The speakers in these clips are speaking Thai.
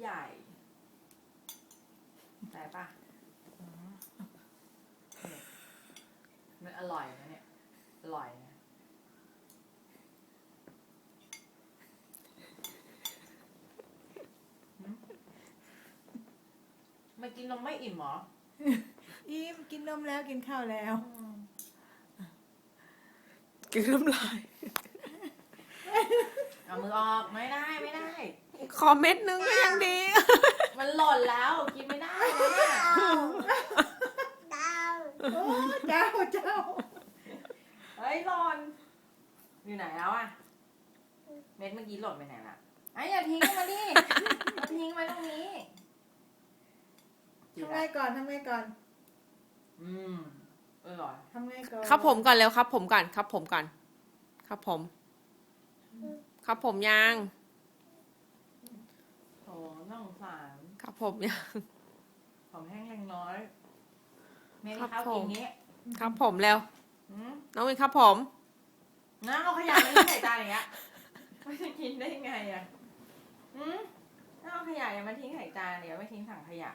ใหญ่แต่ปะมันอร่อยนะเนี่ย อร่อยนะหืมมากินนมไม่อิ่มเหรอ อิ่มกินนมแล้วกินข้าวแล้วกินน้ำลาย เอามือออกไม่ได้ไม่ได้ ขอเม็ดนึงก็ยังดี มันหล่นแล้วกินไม่ได้นะเนี่ยโอ้เจ้าเจ้าเฮ้ยหล่นอยู่ไหนแล้วอะเม็ดเมื่อกี้หล่นไปไหนละไอ้ยอย่าทิ้งมาดิมาทิ้งไว้ตรงนี้กินทำไงละก่อนทำไงก่อน อืมอร่อยทำไงก่อนครับผมก่อนเร็วครับ ผมก่อนครับผมก่อนครับผม ครับผมยังโถ น่าสงสารครับผมยัง ผมแห้งแรงน้อยเม็ดครับข้าวผมกินนี้ครับผมเร็วอืมน้องวินครับผม น้าเอาขยะมาทิ้งใส่จานอย่างเงี้ยไม่จะกินได้ไงอะอืมน้าเอาขยะอย่ามาทิ้งใส่จานเดี๋ยวไม่ทิ้งถังขยะ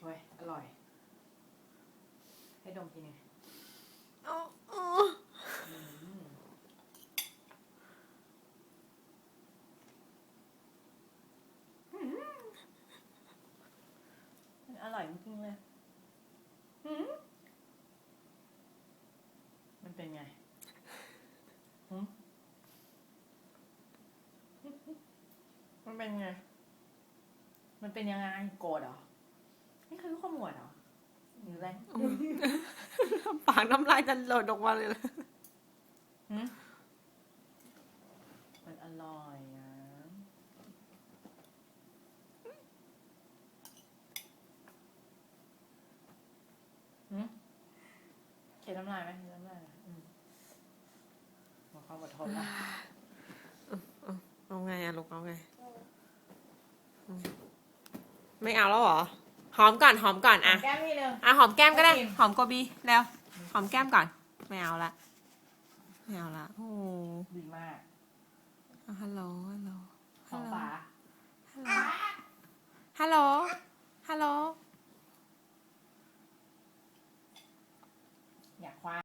เฮ้ยอร่อย ให้ดมกินไง อืมมัน อร่อยจริงๆเลยหืมมันเป็นไงหืมมันเป็นไง มันเป็นยังไงโกรธเหรอ นี่คือขมวดเหรอหรืออะไรปากน้ำลายจะหล่นออกมาเลยนะหืมมันอร่อยนะหืมเขีย นน้ำลายไหมเขียนน้ำลายไหมอืมขอความอดทนนะเอาไงอะลูกเอาไงอืมไม่เอาแล้วเหรอ หอมก่อนหอมก่อนอะแก้มนิดนึงอะหอมแก้มก็ได้ไม่กินหอมโกบีแล้ว หอมแก้มก่อน ไม่เอาละ ไม่เอาละ โอ้ดีมากอะฮัลโหลฮัลโหลของฝาฮัลโหลฮัลโหลฮัลโหล